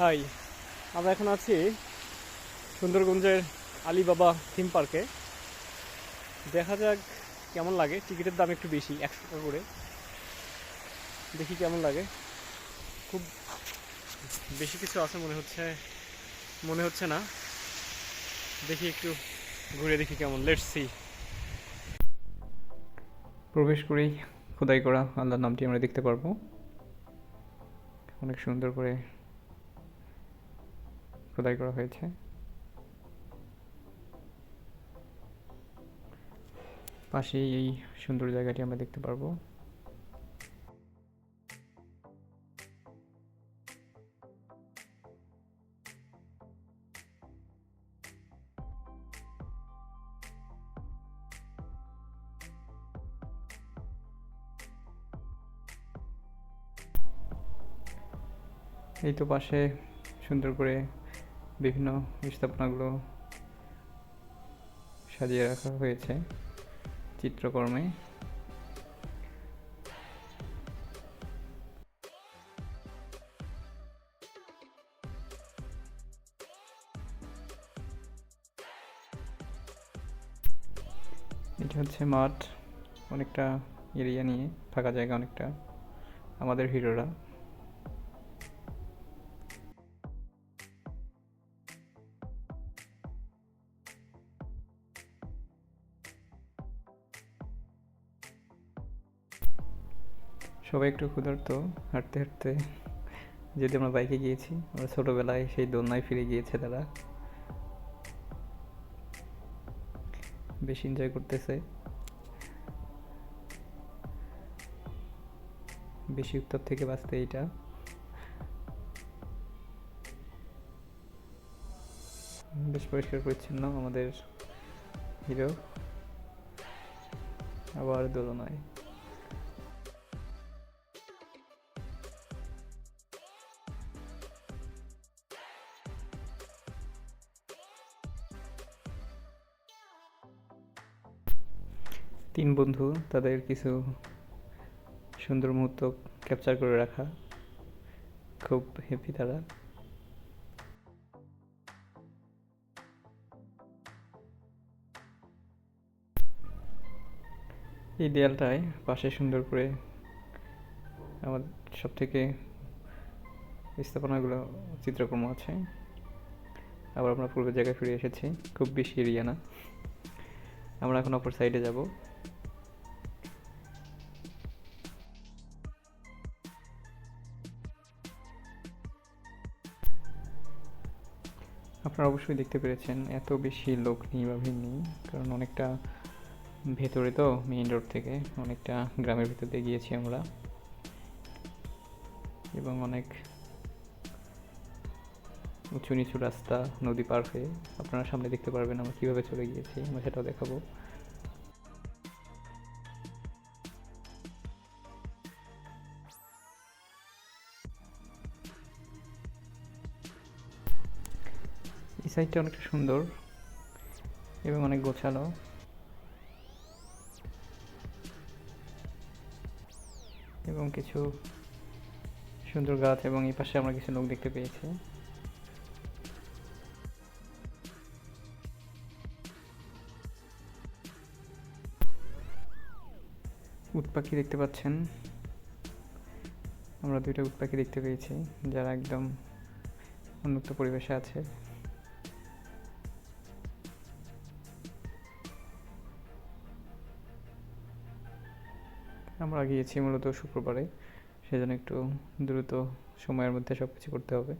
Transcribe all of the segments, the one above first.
High, আমরা এখন আছি সুন্দরগঞ্জের আলিবাবা থিম পার্কে দেখা যাক কেমন লাগে। টিকিটের দাম একটু বেশি, একশো টাকা করে। দেখি কেমন লাগে। খুব বেশি কিছু আছে মনে হচ্ছে মনে হচ্ছে না। দেখি একটু ঘুরে দেখি কেমন। লেটস সি প্রবেশ করেই খোদাই করা, আল্লাহর নামটি আমরা দেখতে পারব। অনেক সুন্দর করে খোদাই করা হয়েছে। পাশেই এই সুন্দর জায়গাটি আমরা দেখতে পারব। এই তো পাশে সুন্দর করে বিভিন্ন স্থাপনাগুলো সাজিয়ে রাখা হয়েছে চিত্রকর্মে। এটা হচ্ছে মাঠ। অনেকটা এরিয়া নিয়ে ফাঁকা জায়গা অনেকটা। আমাদের হিরোরা। সবাই একটু ক্ষুধার্ত, হাঁটতে হাঁটতে। যদি আমরা বাইকে গিয়েছি, আমরা ছোটোবেলায় সেই দোলনায় ফিরে গিয়েছে তারা। বেশি এনজয় করতেছে। বেশি উত্তর থেকে বাঁচতে এইটা। বেশ পরিষ্কার পরিচ্ছন্ন আমাদের হিরো। আবার দোলনায়। তিন বন্ধু, তাদের কিছু সুন্দর মুহূর্ত ক্যাপচার করে রাখা। খুব হ্যাপি তারা। এই দেয়ালটায় পাশে সুন্দর করে আমার সব থেকে স্থাপনাগুলো, চিত্রকর্ম আছে। আবার আমরা পূর্বের জায়গায় ফিরে এসেছি। খুব বেশি এরিয়া না। আমরা এখন অপর সাইডে যাব। আপনারা অবশ্যই দেখতে পেরেছেন, এত বেশি লোক নেই বা ভিড় নেই, কারণ অনেকটা ভেতরে তো মেইন রোড থেকে, অনেকটা গ্রামের ভিতর দিয়ে গিয়েছি আমরা। এবং অনেক উঁচু নিচু রাস্তা, নদী পার হয়ে আপনারা সামনে দেখতে পারবেন আমরা কীভাবে চলে গিয়েছি, আমরা সেটাও দেখাবো। এই সাইডটা অনেকটা সুন্দর এবং অনেক গোছালো এবং কিছু সুন্দর গাছ এবং এই পাশে আমরা কিছু লোক দেখতে পেয়েছি। উট পাখি দেখতে পাচ্ছেন। আমরা দুইটা উট পাখি দেখতে পেয়েছি, যারা একদম উন্মুক্ত পরিবেশে আছে। আমরা গিয়েছি মূলত শুক্রবারে, সেজন্য একটু দ্রুত সময়ের মধ্যে সব কিছু করতে হবে।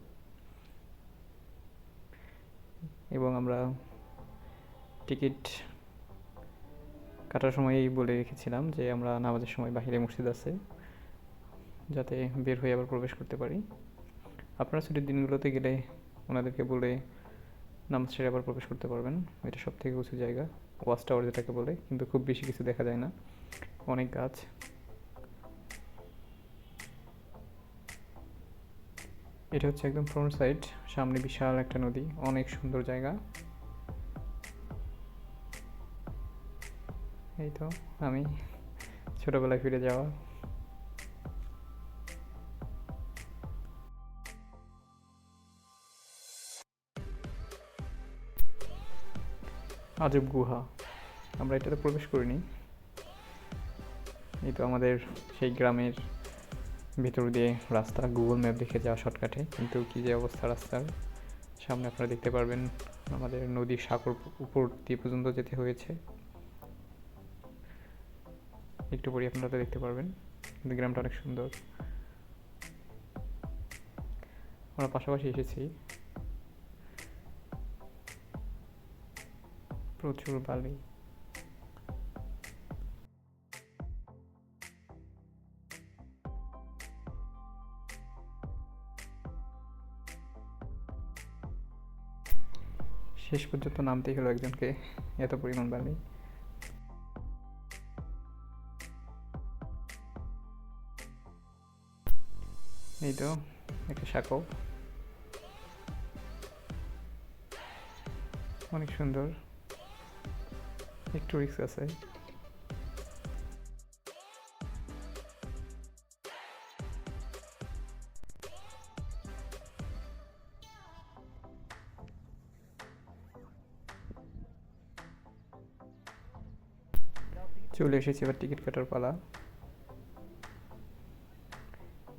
এবং আমরা টিকিট কাটার সময়ই বলে রেখেছিলাম যে আমরা নামাজের সময় বাহিরে মসজিদ আছে, যাতে বের হয়ে আবার প্রবেশ করতে পারি। আপনারা ছুটির দিনগুলোতে গেলে ওনাদেরকে বলে নামাজ সেরে আবার প্রবেশ করতে পারবেন। এটা সব থেকে উঁচু জায়গা, ওয়াচ টাওয়ার যেটাকে বলে, কিন্তু খুব বেশি কিছু দেখা যায় না। অনেক গাছ। এটা হচ্ছে একদম ফ্রন্ট সাইড সামনে বিশাল একটা নদী, অনেক সুন্দর জায়গা। এই তো, আমি ছোটবেলায় ফিরে যাওয়া। আজব গুহা। আমরা এটাতে প্রবেশ করিনি। এই তো আমাদের সেই গ্রামের ভেতর দিয়ে রাস্তা গুগল ম্যাপ দেখে যাওয়া শর্টকাটে। কিন্তু কী যে অবস্থা রাস্তার, সামনে আপনারা দেখতে পারবেন আমাদের নদীর সাগর উপর দিয়ে পর্যন্ত যেতে হয়েছে। একটু পরে আপনারা দেখতে পারবেন। কিন্তু গ্রামটা অনেক সুন্দর। আমরা পাশাপাশি এসেছি। প্রচুর বালি। শেষ পর্যন্ত নামতেই হলো একজনকে। এত পরিমাণ বালি। এই তো, একটা সাঁকো অনেক সুন্দর। একটু রিক্স আছে। চলে এসেছি এবার টিকিট কাটার পালা।